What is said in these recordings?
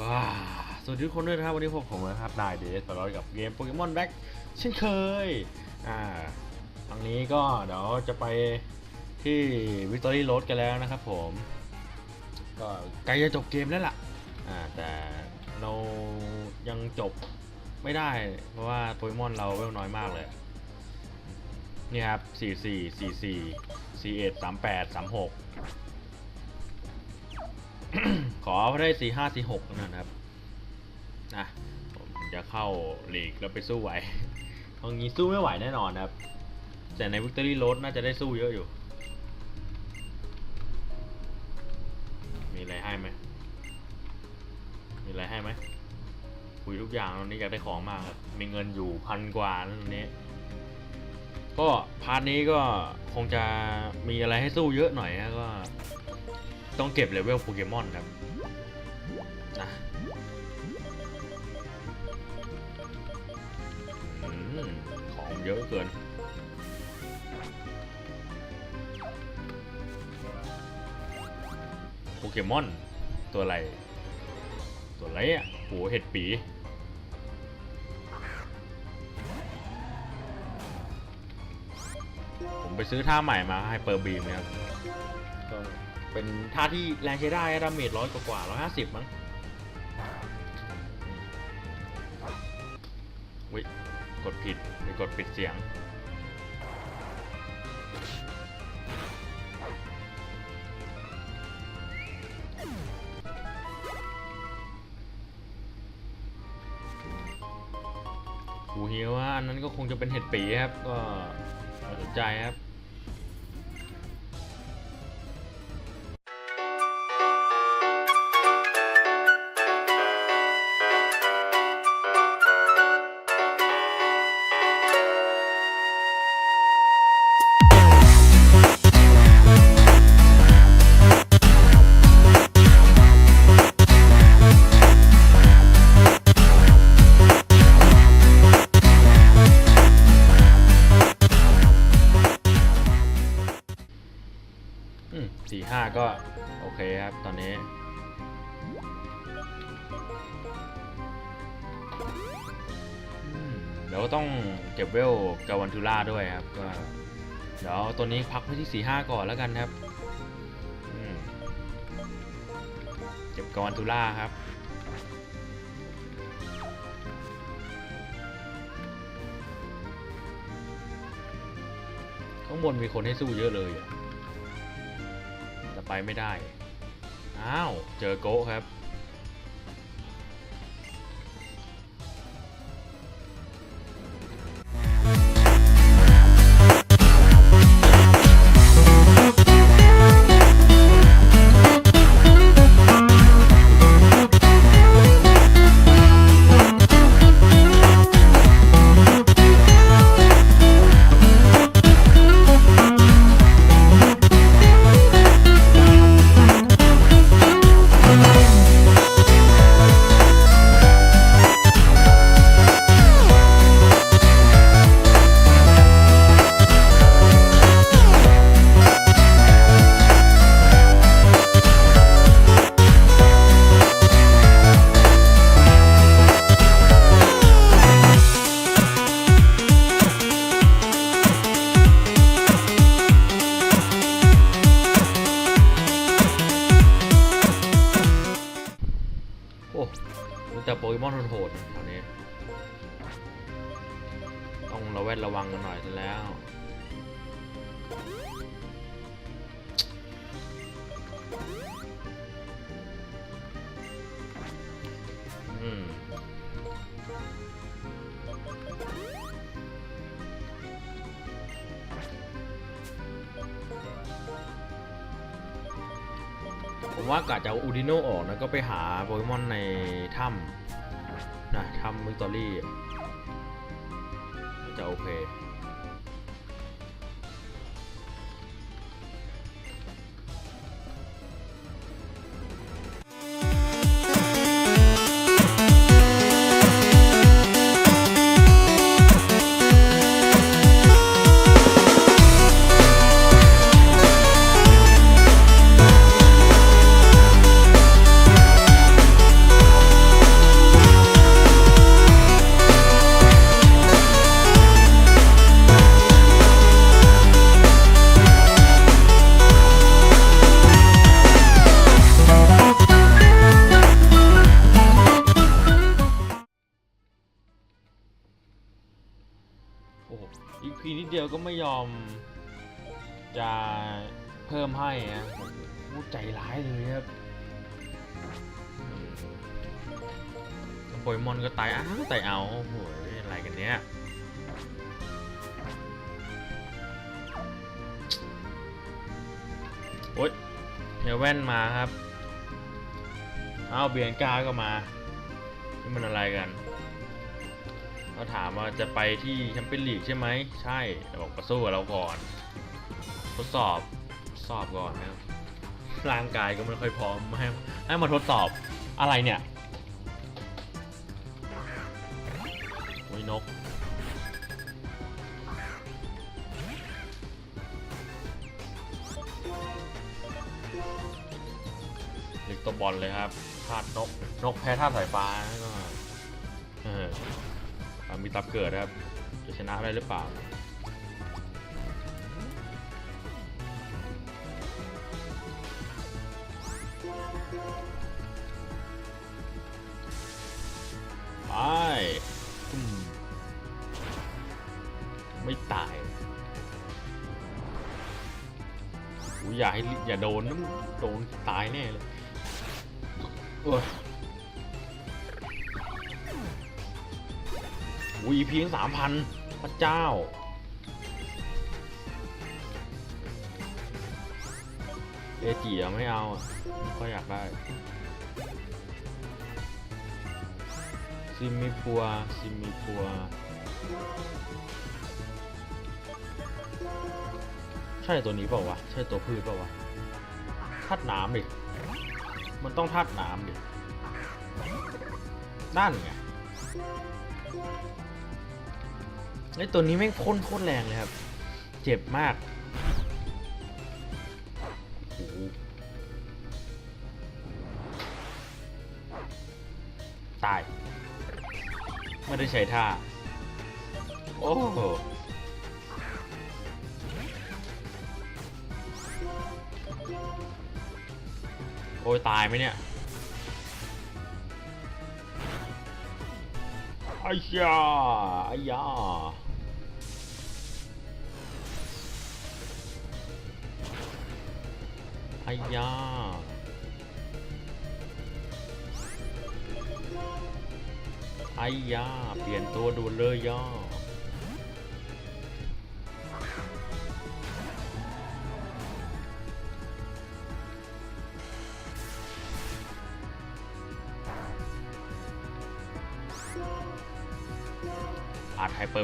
ว้าสวัสดีทุกคนด้วยนะครับวันนี้พบผมนะครับนายเดสตลอดกับเกมโปเกมอนแบ็กเช่นเคยอ่าครั้งนี้ก็เดี๋ยวจะไปที่วิกตอรี่โรดกันแล้วนะครับผมก็ใกล้จะจบเกมแล้วล่ะอ่าแต่เรายังจบไม่ได้ เพราะว่าโปเกมอนเราเวลน้อยมากเลยนี่ครับ 44 44 41 38 36 ขอได้สี่ห้าสี่หกนะครับนะผมจะเข้าหลีกแล้วไปสู้ไหวตรงนี้สู้ไม่ไหวแน่นอนครับ แต่ในวิกตอรี่โรดน่าจะได้สู้เยอะอยู่ มีอะไรให้ไหมมีอะไรให้ไหมคุยทุกอย่างตอนนี้อยากได้ของมากครับ มีเงินอยู่พันกว่าตอนนี้ ก็พาร์ทนี้ก็คงจะมีอะไรให้สู้เยอะหน่อยนะก็ ต้องเก็บเลเวลโปเกมอนครับนะอของเยอะเกิน โปเกมอน ตัวอะไร ตัวอะไรอะโหเห็ดปีผมไปซื้อท่าใหม่มาให้เปิร์บีมนะครับ เป็นท่าที่แรงใช้ได้ดาเมจร้อยกว่าร้อยห้าสิบมั้งวิกดผิดไปกดปิดเสียง หูเฮียว่าอันนั้นก็คงจะเป็นเห็ดปีครับ ก็น่าสนใจครับ ก็ โอเคครับ ตอนนี้ เดี๋ยวต้องเก็บเวลกาวันทูล่าด้วยครับก็เดี๋ยวตัวนี้พักไว้ที่สี่ห้าก่อนแล้วกันครับเก็บกาวันทูล่าครับข้างบนมีคนให้สู้เยอะเลยอะ ไปไม่ได้ อ้าว เจอโก้ครับ ผมว่ากะจะเอาอูดิโนออกนะก็ไปหาโปเกมอนในถ้ำนะถ้ำมิกตอรี่จะโอเค「 โปเกมอนก็ตาย อ้าวตายเอาโอ้โหอะไรกันเนี้ยโอ๊ยเฮลแว่นมาครับอ้าวเบียนกาก็มา นี่มันอะไรกันก็ถามว่าจะไปที่แชมเปี้ยนลีกใช่ไหม ใช่แต่บอกมาสู้กับเราก่อน ทดสอบ สอบก่อนนะครับ ร่างกายก็ไม่ค่อยพร้อมให้ให้มาทดสอบอะไรเนี่ย นกเล็กตัวบอลเลยครับธาตุนก นกแพ้ธาตุสายฟ้าก็เออมีตับเกิดครับ จะชนะได้หรือเปล่าไป อุ๊ยอย่าให้ลิอย่าโดนนะโดนตายแน่เลยโอ้ยอุ้ยเพียงสามพันพระเจ้าเอจิอะไม่เอาอะไม่ค่อยอยากได้ซิมิปัวซิมิปัว ใช่ตัวนี้เปล่าวะ ใช่ตัวพืชเปล่าวะธาตุน้ำดิมันต้องธาตุน้ำดิ นั่นไงไอตัวนี้แม่งพ่นโคตรแรงเลยครับ เจ็บมากโอ้ตาย ไม่ได้ใช้ท่า โอ้ โอ้ยตายไหมเนี่ยไอ้ยาไอ้ยาไอ้ยาไอ้ยาเปลี่ยนตัวด่วนเลยย่า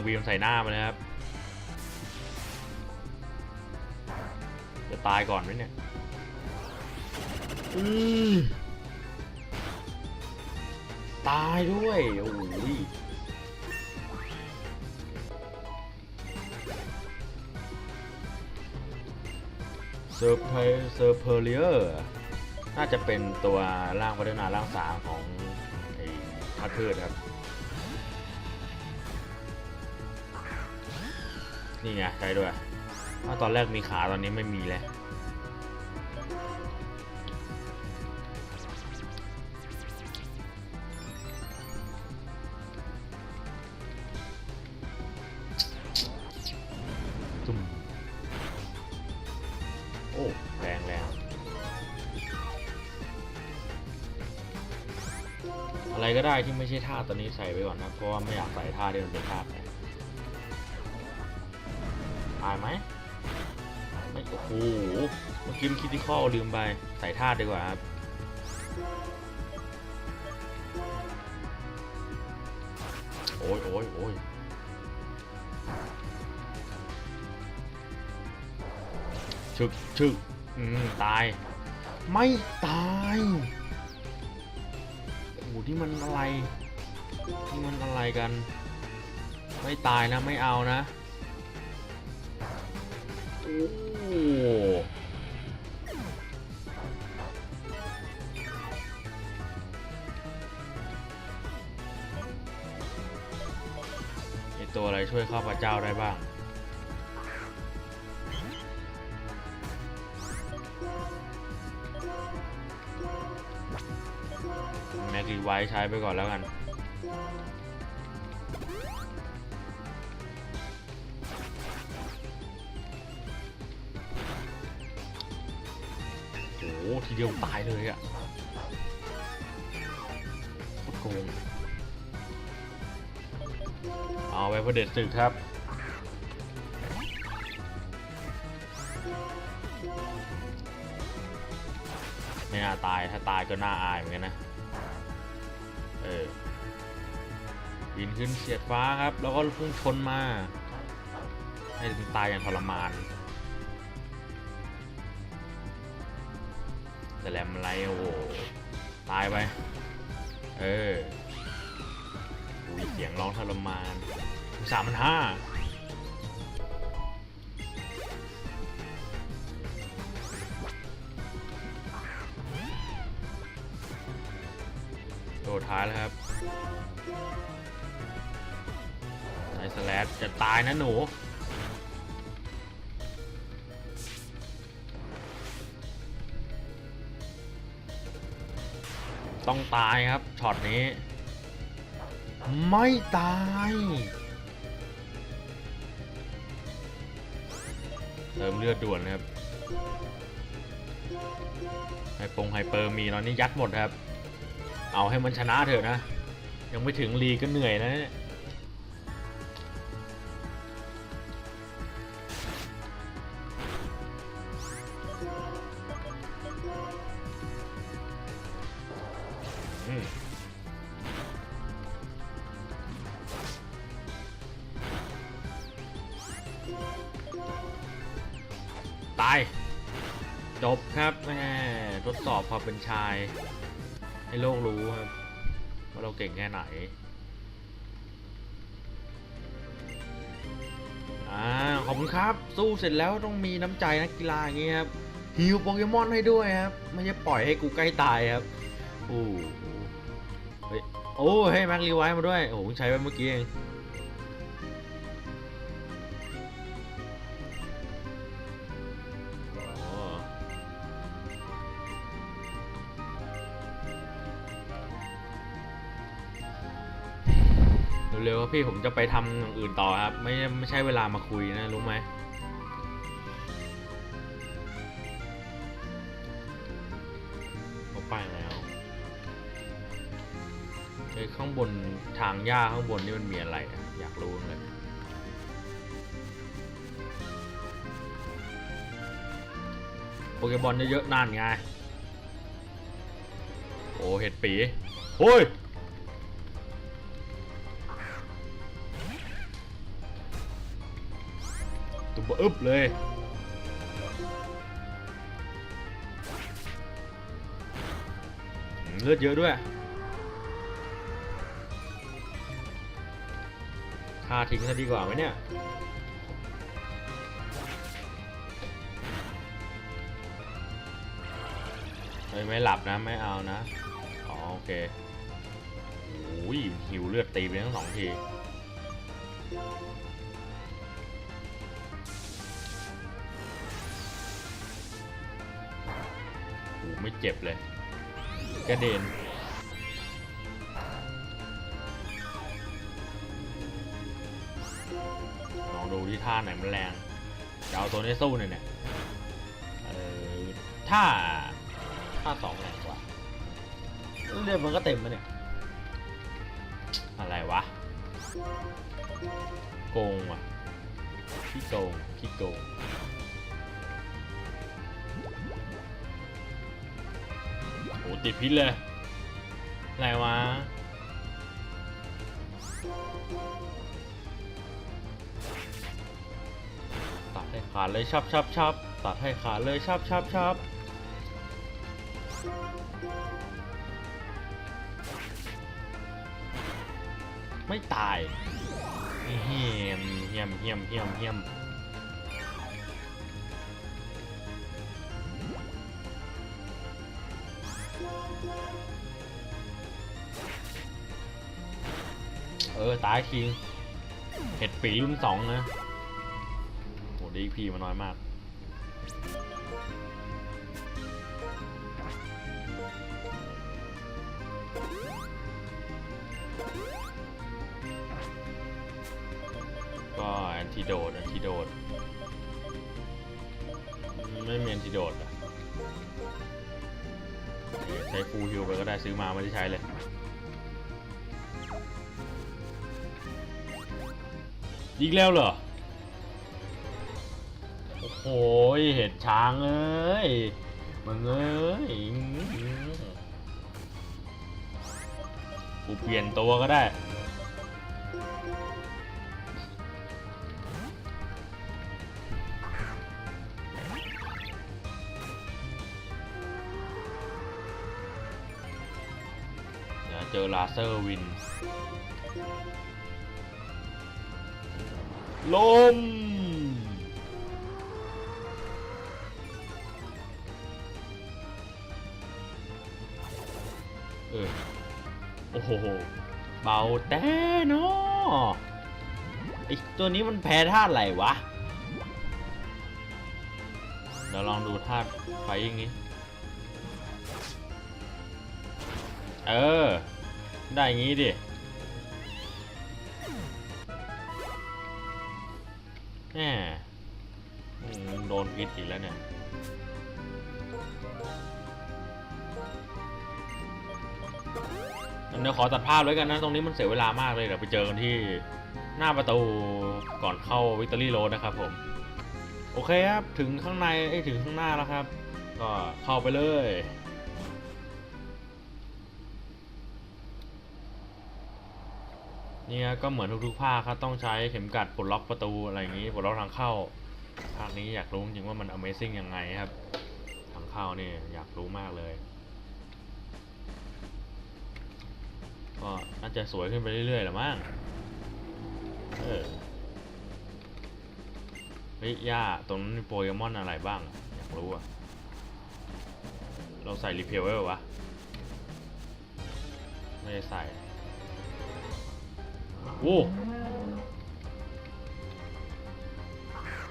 อัดไฮเปอร์บีมใส่หน้ามาเลยครับ จะตายก่อนไหมเนี่ยอืมตายด้วย โอ้ยเซอร์เพเซอร์เพเลียร์น่าจะเป็นตัวร่างพัฒนาร่างสามของไอ้ทัดพืชครับ นี่ไงใช่ด้วยถ้าตอนแรกมีขาตอนนี้ไม่มีแล้วตุ่มโอ้แรงแรงอะไรก็ได้ที่ไม่ใช่ท่าตอนนี้ใส่ไปก่อนนะเพราะว่าไม่อยากใส่ท่าที่มันเป็นท่าแพ้ ตายไหมไม่โอ้โหเมื่อกี้มันคิดที่ข้อลืมไปใส่ท่าดีกว่าครับโอ้ยโอ้ยโอ้ยชึกชึกอืมตาย ไม่ตายโอ้โหที่มันอะไรที่มันอะไรกัน ไม่ตายนะไม่เอานะ ไอตัวอะไรช่วยข้าพเจ้าได้บ้าง แม็กรีไวท์ใช้ไปก่อนแล้วกัน โอ้โหทีเดียวตายเลยอะโคตรโกงเอาไปประเด็จศึกครับไม่น่าตายถ้าตายก็น่าอายเหมือนกันนะ เออบินขึ้นเฉียดฟ้าครับ แล้วก็พุ่งชนมา ให้ตายอย่างทรมาน แต่แลมอะไรโอ้โหตายไป เอออุ้ยเสียงร้องทรมานสามพันห้าตัวท้ายแล้วครับไอสแลดจะตายนะหนู ต้องตายครับช็อตนี้ ไม่ตายเติมเลือดด่วนครับไฮปงไฮเปอร์มีตอนนี้ยัดหมดครับ เอาให้มันชนะเถอะนะ ยังไม่ถึงลีกก็เหนื่อยนะเนี่ย ชาย ให้โลกรู้ครับว่าเราเก่งแค่ไหน อ่า ขอบคุณครับ สู้เสร็จแล้วต้องมีน้ำใจนักกีฬาอย่างงี้ครับฮิวโปเกมอนให้ด้วยครับ ไม่ใช่ปล่อยให้กูใกล้ตายครับ โอ้โหเฮ้ยโอ้ให้แม็กรีไวท์มาด้วย โอ้โหใช้ไปเมื่อกี้เอง ที่ผมจะไปทำอย่างอื่นต่อครับ ไม่ไม่ใช่เวลามาคุยนะรู้ไหมเขาไปแล้วไอ้ข้างบนทางหญ้าข้างบนนี่มันมีอะไรอะอยากรู้เลยโปเกบอลเยอะๆนั่นไง โอ้เห็ดปีโอ้ย อึบเลย เลือดเยอะด้วยฆ่าทิ้งซะดีกว่าไหมเนี่ยเฮ้ยไม่หลับนะไม่เอานะ อ๋อโอเคโอ้ยหิวเลือดตีไปทั้งสองที ไม่เจ็บเลย กระเด็นลองดูที่ท่าไหนมันแรงจะเอาตัวนี้สู้หน่อยเนี่ยเออถ้าถ้าสองแรงกว่าเลือดมันก็เต็มมาเนี่ย อะไรวะ โกงว่ะขี้โกงขี้โกง ติดพิษเลย อะไรวะ ตัดให้ขาดเลยชับชับชับตัดให้ขาดเลยชับชับชับไม่ตายเฮียมเฮียมเฮียมเฮียมเฮียมายคิงเห็ดปีรุ่นสองนะโหดีพีมาน้อยมาก ก็แอนติโดดแอนติโดดไม่มีแอนติโดดอะใช้ฟูฮิลไปก็ได้ซื้อมาไม่ได้ใช้เลย อีกแล้วเหรอ โอ้โหเห็ดช้างเอ้ยมึงเอ้ยกูเปลี่ยนตัวก็ได้เดี๋ยวเจอลาเซอร์วิน ลม เออ โอ้โห เบาแต่เนาะไอตัวนี้มันแพ้ธาอะไรวะ เดี๋ยวลองดูธาไฟอย่างนี้ เออ ได้อย่างงี้ดิ แหมโดนพิษอีกแล้วเนี่ยเดี๋ยวขอตัดภาพไว้กันนะ ตรงนี้มันเสียเวลามากเลยเดี๋ยวไปเจอกันที่หน้าประตูก่อนเข้าวิกตอรี่โรดนะครับผม โอเคครับ ถึงข้างในไอ้ถึงข้างหน้าแล้วครับ ก็เข้าไปเลย นี่ยก็เหมือนทุกๆภาคครับต้องใช้เข็มกัดปลดล็อกประตูอะไรอย่างนี้ปลดล็อกทางเข้า ภาคนี้อยากรู้จริงว่ามัน Amazing ยังไงครับ ทางเข้านี่อยากรู้มากเลย ก็น่าจะสวยขึ้นไปเรื่อยๆแหละมั้งเออเฮ้ยย่าตรงนั้นมีโปเกมอนอะไรบ้างอะอยากรู้อะเราใส่รีเพลไว้ปะวะ ไม่ได้ใส่ โอ้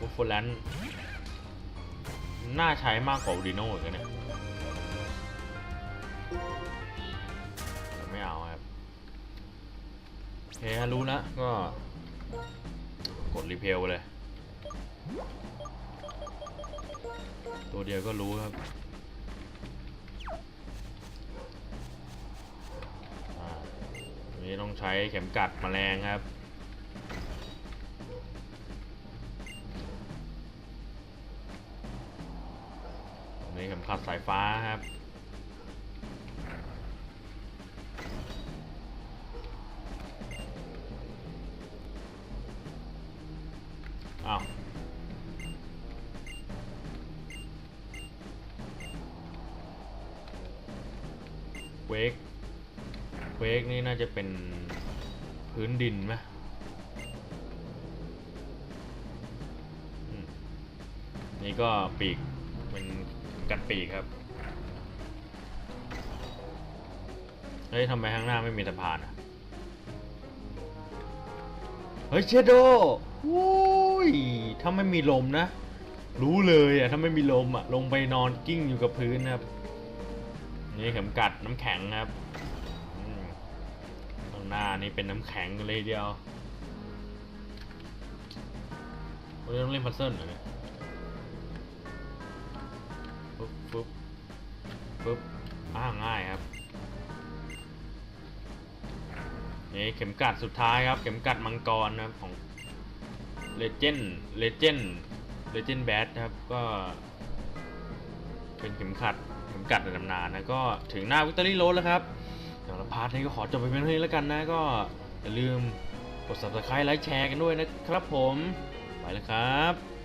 วอฟเฟอร์แลนน่าใช้มากกว่าอูดิโน่อีกนเนี่ยไม่เอาครับโอเครู้แล้วก็ กดรีเพลไปเลย ตัวเดียวก็รู้ครับ นี้ต้องใช้เข็มกัดแมลงครับอันนี้เข็มขัดสายฟ้าครับอ้าวเวก เวกนี่น่าจะเป็นพื้นดินไหมนี่ก็ปีกเป็นกัดปีกครับ เฮ้ยทำไมข้างหน้าไม่มีสะพานอะ เฮ้ยเชโดโอ้ยถ้าไม่มีลมนะ รู้เลยอะ ถ้าไม่มีลมอะ ลงไปนอนกิ้งอยู่กับพื้นนะครับ นี่เข็มกัดน้ำแข็งครับ หน้านี่เป็นน้ำแข็งเลยเดียวเราต้องเล่นพัซเซิลเหรอเนี่ยปุ๊บปุ๊บปุ๊บอ่าง่ายครับนี่เข็มกัดสุดท้ายครับ เข็มกัดมังกรนะครับของเลเจนด์เลเจนด์เลเจนด์แบทครับก็ เป็นเข็มขัดเข็มกัดในตำนานนะก็ถึงหน้าวิกตอรี่โรดแล้วครับาพาร์ทนี้ก็ขอจบไปเพียงเท่านี้แล้วกันนะก็อย่าลืมกด subscribe ไลค์แชร์กันด้วยนะครับผม ไปแล้วครับ